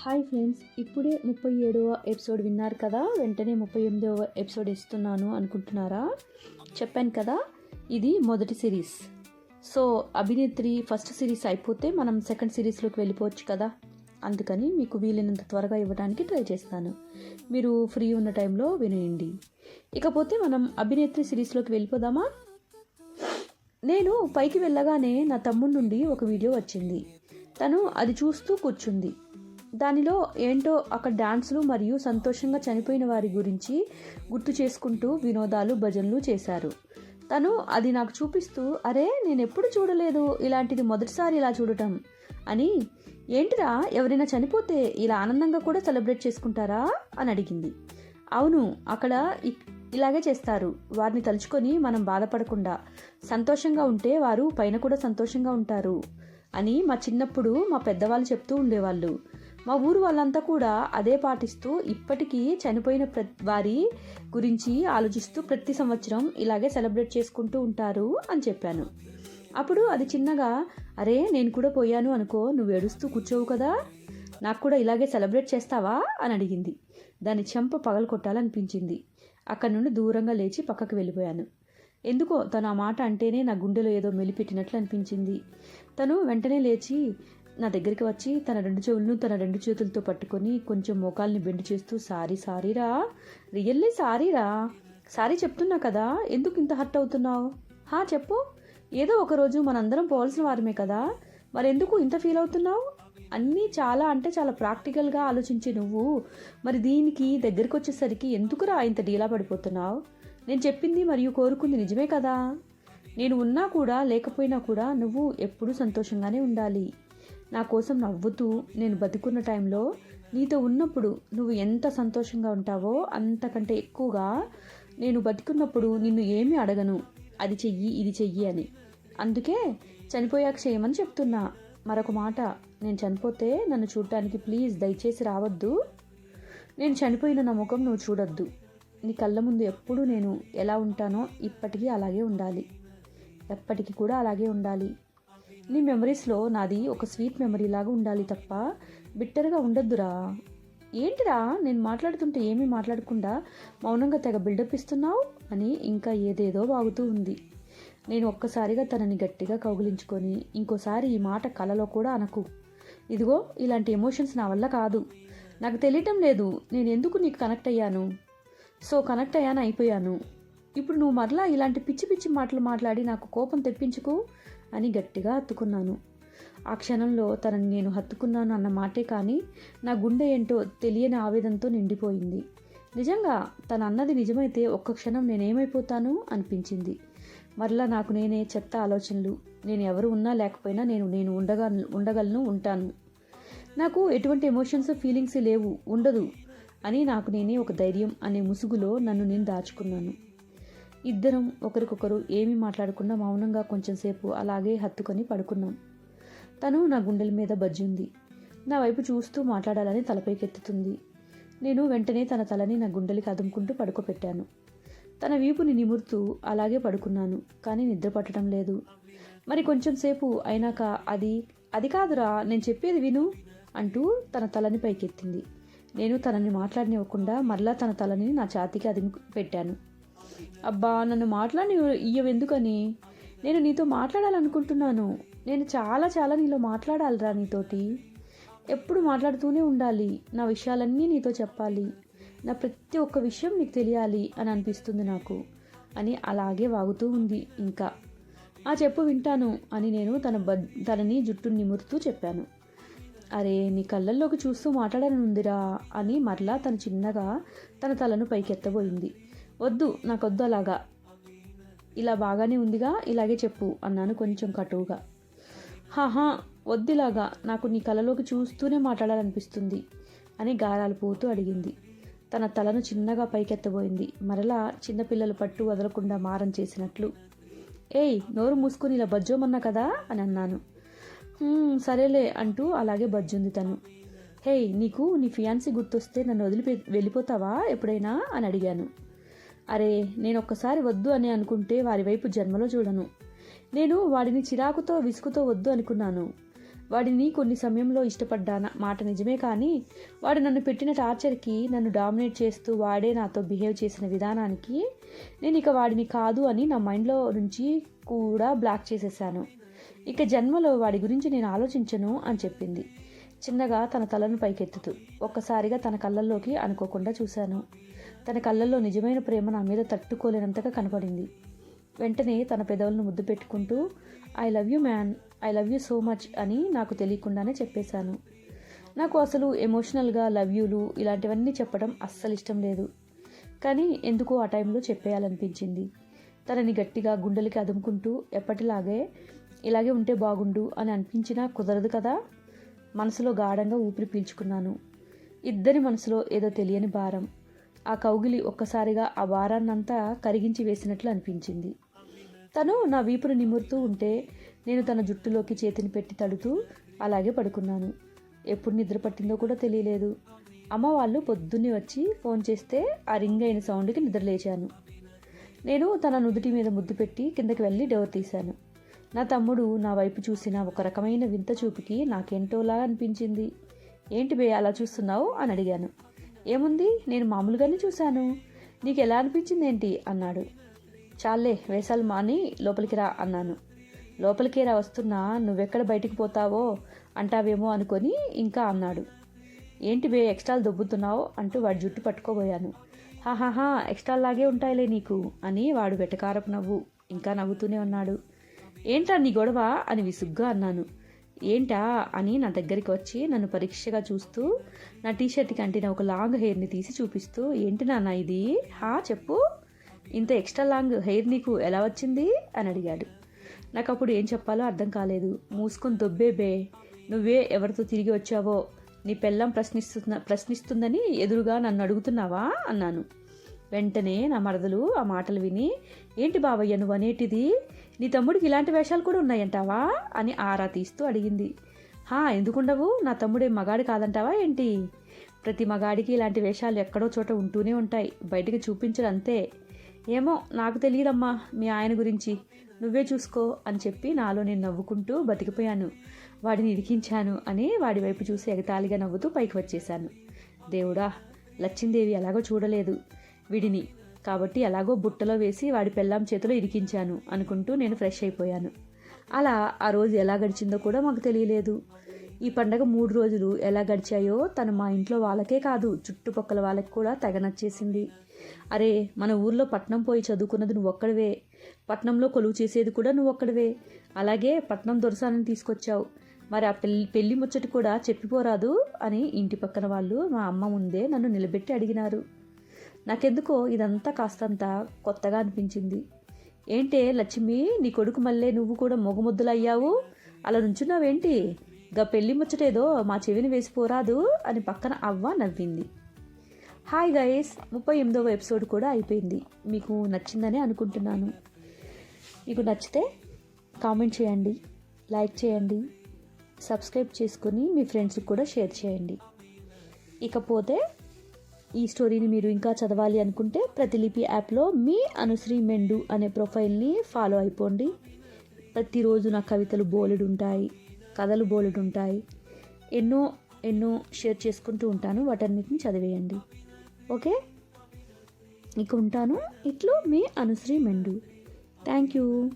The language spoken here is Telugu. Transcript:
హాయ్ ఫ్రెండ్స్ ఇప్పుడే ముప్పై ఏడవ ఎపిసోడ్ విన్నారు కదా? వెంటనే ముప్పై ఎనిమిదవ ఎపిసోడ్ ఇస్తున్నాను అనుకుంటున్నారా? చెప్పాను కదా ఇది మొదటి series. So Abhinetri first series అయిపోతే మనం సెకండ్ సిరీస్లోకి వెళ్ళిపోవచ్చు కదా? అందుకని మీకు వీలైనంత త్వరగా ఇవ్వడానికి ట్రై చేస్తాను. మీరు ఫ్రీ ఉన్న టైంలో వినేయండి. ఇకపోతే మనం అభినేత్రి సిరీస్లోకి వెళ్ళిపోదామా? నేను పైకి వెళ్ళగానే నా తమ్ముడి నుండి ఒక వీడియో వచ్చింది. తను అది చూస్తూ కూర్చుంది. దానిలో ఏంటో అక్కడ డాన్సులు మరియు సంతోషంగా చనిపోయిన వారి గురించి గుర్తు చేసుకుంటూ వినోదాలు భజనలు చేశారు. తను అది నాకు చూపిస్తూ అరే నేను ఎప్పుడు చూడలేదు ఇలాంటిది మొదటిసారి ఇలా చూడటం అని ఏంటిరా ఎవరైనా చనిపోతే ఇలా ఆనందంగా కూడా సెలబ్రేట్ చేసుకుంటారా? అని అడిగింది. అవును అక్కడ ఇ- ఇలాగే చేస్తారు. వారిని తలుచుకొని మనం బాధపడకుండా సంతోషంగా ఉంటే వారు పైన కూడా సంతోషంగా ఉంటారు అని మా చిన్నప్పుడు మా పెద్దవాళ్ళు చెప్తూ ఉండేవాళ్ళు. మా ఊరు వాళ్ళంతా కూడా అదే పాటిస్తూ ఇప్పటికీ చనిపోయిన ప్ర వారి గురించి ఆలోచిస్తూ ప్రతి సంవత్సరం ఇలాగే సెలబ్రేట్ చేసుకుంటూ ఉంటారు అని చెప్పాను. అప్పుడు అది చిన్నగా అరే నేను కూడా పోయాను అనుకో నువ్వు ఏడుస్తూ కూర్చోవు కదా నాకు కూడా ఇలాగే సెలబ్రేట్ చేస్తావా? అని అడిగింది. దాని చెంప పగలు కొట్టాలనిపించింది. అక్కడి నుండి దూరంగా లేచి పక్కకు వెళ్ళిపోయాను. ఎందుకో తను ఆ మాట అంటేనే నా గుండెలో ఏదో మెలిపెట్టినట్లు అనిపించింది. తను వెంటనే లేచి నా దగ్గరికి వచ్చి తన రెండు చెవులను తన రెండు చేతులతో పట్టుకొని కొంచెం మోకాల్ని బెండ్ చేస్తూ సారీ సారీరా రియల్లీ సారీరా సారీ చెప్తున్నా కదా. ఎందుకు ఇంత హర్ట్ అవుతున్నావు? హా చెప్పు. ఏదో ఒకరోజు మనందరం పోవాల్సిన వారమే కదా. మరి ఎందుకు ఇంత ఫీల్ అవుతున్నావు? అన్నీ చాలా అంటే చాలా ప్రాక్టికల్గా ఆలోచించి నువ్వు. మరి దీనికి దగ్గరికి వచ్చేసరికి ఎందుకురా ఇంత డీలా పడిపోతున్నావు? నేను చెప్పింది మరియు కోరుకుంది నిజమే కదా. నేను ఉన్నా కూడా లేకపోయినా కూడా నువ్వు ఎప్పుడూ సంతోషంగానే ఉండాలి. నా కోసం నవ్వుతూ నేను బతుకున్న టైంలో నీతో ఉన్నప్పుడు నువ్వు ఎంత సంతోషంగా ఉంటావో అంతకంటే ఎక్కువగా నేను బతికున్నప్పుడు నిన్ను ఏమీ అడగను. అది చెయ్యి ఇది చెయ్యి అని. అందుకే చనిపోయాక చేయమని చెప్తున్నా. మరొక మాట నేను చనిపోతే నన్ను చూడటానికి ప్లీజ్ దయచేసి రావద్దు. నేను చనిపోయిన నా ముఖం నువ్వు చూడొద్దు. నీ కళ్ళ ముందు ఎప్పుడు నేను ఎలా ఉంటానో ఇప్పటికీ అలాగే ఉండాలి. ఎప్పటికీ కూడా అలాగే ఉండాలి. నీ మెమరీస్లో నాది ఒక స్వీట్ మెమరీ లాగా ఉండాలి తప్ప బిట్టర్గా ఉండొద్దురా. ఏంటిరా? నేను మాట్లాడుతుంటే ఏమీ మాట్లాడకుండా మౌనంగా తెగ బిల్డప్ ఇస్తున్నావు అని ఇంకా ఏదేదో బాగుతూ ఉంది. నేను ఒక్కసారిగా తనని గట్టిగా కౌగిలించుకొని ఇంకోసారి ఈ మాట కలలో కూడా అనకు. ఇదిగో ఇలాంటి ఎమోషన్స్ నా వల్ల కాదు. నాకు తెలియటం లేదు. నేను ఎందుకు నీకు కనెక్ట్ అయ్యాను? సో కనెక్ట్ అయ్యాను అయిపోయాను. ఇప్పుడు నువ్వు మరలా ఇలాంటి పిచ్చి పిచ్చి మాటలు మాట్లాడి నాకు కోపం తెప్పించుకు అని గట్టిగా హత్తుకున్నాను. ఆ క్షణంలో తనని నేను హత్తుకున్నాను అన్న మాటే కానీ నా గుండె ఏంటో తెలియని ఆవేదంతో నిండిపోయింది. నిజంగా తను అన్నది నిజమైతే ఒక్క క్షణం నేనేమైపోతాను అనిపించింది. మరలా నాకు నేనే చెత్త ఆలోచనలు. నేను ఎవరు ఉన్నా లేకపోయినా నేను నేను ఉండగా ఉండగలను ఉంటాను. నాకు ఎటువంటి ఎమోషన్స్ ఫీలింగ్స్ లేవు ఉండదు అని నాకు నేనే ఒక ధైర్యం అనే ముసుగులో నన్ను నేను దాచుకున్నాను. ఇద్దరం ఒకరికొకరు ఏమీ మాట్లాడకుండా మౌనంగా కొంచెంసేపు అలాగే హత్తుకొని పడుకున్నాం. తను నా గుండెల మీద బజ్జింది నా వైపు చూస్తూ మాట్లాడాలని తలపైకెత్తుతుంది నేను వెంటనే తన తలని నా గుండెలకి అదుముకుంటూ పడుకోబెట్టాను. తన వీపుని నిమురుతూ అలాగే పడుకున్నాను కానీ నిద్ర పట్టడం లేదు. మరి కొంచెం సేపు అయినాక అది అది కాదురా నేను చెప్పేది విను అంటూ తన తలని పైకెత్తింది. నేను తనని మాట్లాడనివ్వకుండా మరలా తన తలని నా ఛాతీకి అదిమి పెట్టాను. అబ్బా నన్ను మాట్లాడి ఇయ్యవెందుకని? నేను నీతో మాట్లాడాలనుకుంటున్నాను. నేను చాలా చాలా నీలో మాట్లాడాలిరా నీతోటి. ఎప్పుడు మాట్లాడుతూనే ఉండాలి. నా విషయాలన్నీ నీతో చెప్పాలి. నా ప్రతి ఒక్క విషయం నీకు తెలియాలి అని అనిపిస్తుంది నాకు. అని అలాగే వాగుతూ ఉంది ఇంకా. ఆ చెప్పు వింటాను అని నేను తన బద్ తనని జుట్టు నిమురుతూ చెప్పాను. అరే నీ కళ్ళల్లోకి చూస్తూ మాట్లాడనుందిరా అని మరలా తను చిన్నగా తన తలను పైకెత్తబోయింది. వద్దు నాకొద్దు అలాగా. ఇలా బాగానే ఉందిగా ఇలాగే చెప్పు అన్నాను కొంచెం కటువుగా. హాహా వద్దిలాగా నాకు నీ కలలోకి చూస్తూనే మాట్లాడాలనిపిస్తుంది అని గారాలు పోతూ అడిగింది. తన తలను చిన్నగా పైకెత్తబోయింది. మరలా చిన్నపిల్లలు పట్టు వదలకుండా మారం చేసినట్లు. ఏయ్ నోరు మూసుకుని ఇలా బజ్జోమన్నా కదా అని అన్నాను. సరేలే అంటూ అలాగే బజ్జుంది తను. హేయ్ నీకు నీ ఫియాన్సీ గుర్తొస్తే నన్ను వదిలిపే వెళ్ళిపోతావా ఎప్పుడైనా అని అడిగాను. అరే నేను ఒక్కసారి వద్దు అని అనుకుంటే వారి వైపు జన్మలో చూడను. నేను వాడిని చిరాకుతో విసుగుతో వద్దు అనుకున్నాను. వాడిని కొన్ని సమయంలో ఇష్టపడ్డాన మాట నిజమే కానీ వాడు నన్ను పెట్టిన టార్చర్కి నన్ను డామినేట్ చేస్తూ వాడే నాతో బిహేవ్ చేసిన విధానానికి నేను ఇక వాడిని కాదు అని నా మైండ్లో నుంచి కూడా బ్లాక్ చేసేసాను. ఇక జన్మలో వాడి గురించి నేను ఆలోచించను అని చెప్పింది. చిన్నగా తన తలను పైకెత్తుతూ ఒక్కసారిగా తన కళ్ళల్లోకి అనుకోకుండా చూశాను. తన కళ్ళల్లో నిజమైన ప్రేమ నా మీద తట్టుకోలేనంతగా కనపడింది. వెంటనే తన పెదవులను ముద్దు పెట్టుకుంటూ I love you man. I love you so much అని నాకు తెలియకుండానే చెప్పేశాను. నాకు అసలు ఎమోషనల్గా లవ్ యూలు ఇలాంటివన్నీ చెప్పడం అస్సలు ఇష్టం లేదు. కానీ ఎందుకో ఆ టైంలో చెప్పేయాలనిపించింది. తనని గట్టిగా గుండెలకి అదుముకుంటూ ఎప్పటిలాగే ఇలాగే ఉంటే బాగుండు అని అనిపించినా కుదరదు కదా. మనసులో గాఢంగా ఊపిరి పీల్చుకున్నాను. ఇద్దరి మనసులో ఏదో తెలియని భారం. ఆ కౌగిలి ఒక్కసారిగా ఆ భారాన్నంతా కరిగించి వేసినట్లు అనిపించింది. తను నా వీపును నిమురుతూ ఉంటే నేను తన జుట్టులోకి చేతిని పెట్టి తడుతూ అలాగే పడుకున్నాను. ఎప్పుడు నిద్ర పట్టిందో కూడా తెలియలేదు. అమ్మ వాళ్ళు పొద్దున్నే వచ్చి ఫోన్ చేస్తే ఆ రింగ్ అయిన సౌండ్కి నిద్రలేచాను నేను తన నుదుటి మీద ముద్దు పెట్టి కిందకి వెళ్ళి డోర్ తీశాను. నా తమ్ముడు నా వైపు చూసిన ఒక రకమైన వింత చూపుకి నాకేంటోలా అనిపించింది. ఏంటి బే అలా చూస్తున్నావు? అని అడిగాను. ఏముంది? నేను మామూలుగానే చూశాను. నీకు ఎలా అనిపించింది ఏంటి అన్నాడు. చాలే వేసాలు మాని లోపలికి రా అన్నాను. లోపలికి రా వస్తున్నా నువ్వెక్కడ బయటికి పోతావో అంటావేమో అనుకొని ఇంకా అన్నాడు. ఏంటి బే ఎక్స్ట్రాలు దొబ్బుతున్నావు? అంటూ వాడి జుట్టు పట్టుకోబోయాను. హాహాహా ఎక్స్ట్రాల్లాగే ఉంటాయిలే నీకు అని వాడు వెటకారపు నవ్వు ఇంకా నవ్వుతూనే ఉన్నాడు. ఏంటా నీ గొడవ అని విసుగ్గా అన్నాను. ఏంటా అని నా దగ్గరికి వచ్చి నన్ను పరీక్షగా చూస్తూ నా టీషర్ట్కి అంటిన ఒక లాంగ్ హెయిర్ని తీసి చూపిస్తూ ఏంటి నాన్న ఇది? హా చెప్పు. ఇంత ఎక్స్ట్రా లాంగ్ హెయిర్ నీకు ఎలా వచ్చింది? అని అడిగాడు. నాకు అప్పుడు ఏం చెప్పాలో అర్థం కాలేదు. మూసుకొని దొబ్బే బే. నువ్వే ఎవరితో తిరిగి వచ్చావో నీ పెళ్ళం ప్రశ్నిస్తున్న ప్రశ్నిస్తుందని ఎదురుగా నన్ను అడుగుతున్నావా? అన్నాను. వెంటనే నా మరదలు ఆ మాటలు విని ఏంటి బావయ్య నువ్వు అనేటిది? నీ తమ్ముడికి ఇలాంటి వేషాలు కూడా ఉన్నాయంటావా? అని ఆరా తీస్తూ అడిగింది. హా ఎందుకుండవు? నా తమ్ముడే మగాడి కాదంటావా ఏంటి? ప్రతి మగాడికి ఇలాంటి వేషాలు ఎక్కడో చోట ఉంటూనే ఉంటాయి. బయటికి చూపించరు అంతే. ఏమో నాకు తెలియదమ్మా మీ ఆయన గురించి. నువ్వే చూసుకో అని చెప్పి నాలో నేను నవ్వుకుంటూ బతికిపోయాను. వాడిని ఇరికించాను అని వాడి వైపు చూసి ఎగతాళిగా నవ్వుతూ పైకి వచ్చేశాను. దేవుడా లచ్చిందేవి ఎలాగో చూడలేదు. వీడిని కాబట్టి ఎలాగో బుట్టలో వేసి వాడి పెళ్ళాం చేతిలో ఇరికించాను అనుకుంటూ నేను ఫ్రెష్ అయిపోయాను. అలా ఆ రోజు ఎలా గడిచిందో కూడా మాకు తెలియలేదు. ఈ పండగ మూడు రోజులు ఎలా గడిచాయో తను మా ఇంట్లో వాళ్ళకే కాదు చుట్టుపక్కల వాళ్ళకి కూడా తెగ నచ్చేసింది. అరే మన ఊర్లో పట్నం పోయి చదువుకున్నది నువ్వు ఒక్కడివే. పట్నంలో కొలువు చేసేది కూడా నువ్వు ఒక్కడివే. అలాగే పట్నం దొరసానని తీసుకొచ్చావు. మరి ఆ పెళ్ళి పెళ్ళి ముచ్చట కూడా చెప్పిపోరాదు అని ఇంటి పక్కన వాళ్ళు మా అమ్మ ముందే నన్ను నిలబెట్టి అడిగినారు. నాకెందుకో ఇదంతా కాస్తంత కొత్తగా అనిపించింది. ఏంటే లక్ష్మి నీ కొడుకు మళ్ళీ నువ్వు కూడా మొగముద్దులయ్యావు అలా నుంచున్నావేంటి? గా పెళ్ళి ముచ్చటేదో మా చెవిని వేసిపోరాదు అని పక్కన అవ్వ నవ్వింది. హాయ్ గైస్ ముప్పై ఎనిమిదవ ఎపిసోడ్ కూడా అయిపోయింది. మీకు నచ్చిందని అనుకుంటున్నాను. మీకు నచ్చితే కామెంట్ చేయండి లైక్ చేయండి సబ్స్క్రైబ్ చేసుకొని మీ ఫ్రెండ్స్కి కూడా షేర్ చేయండి. ఇకపోతే ఈ స్టోరీని మీరు ఇంకా చదవాలి అనుకుంటే ప్రతిలిపి యాప్లో మీ అనుశ్రీ మెండు అనే ప్రొఫైల్ని ఫాలో అయిపోండి. ప్రతిరోజు నా కవితలు బోలెడు ఉంటాయి కథలు బోలెడు ఉంటాయి. ఎన్నో ఎన్నో షేర్ చేసుకుంటూ ఉంటాను వాటన్నిటిని చదివేయండి. ఓకే? ఇక ఉంటాను. ఇట్లు మీ అనుశ్రీ మెండు. Thank you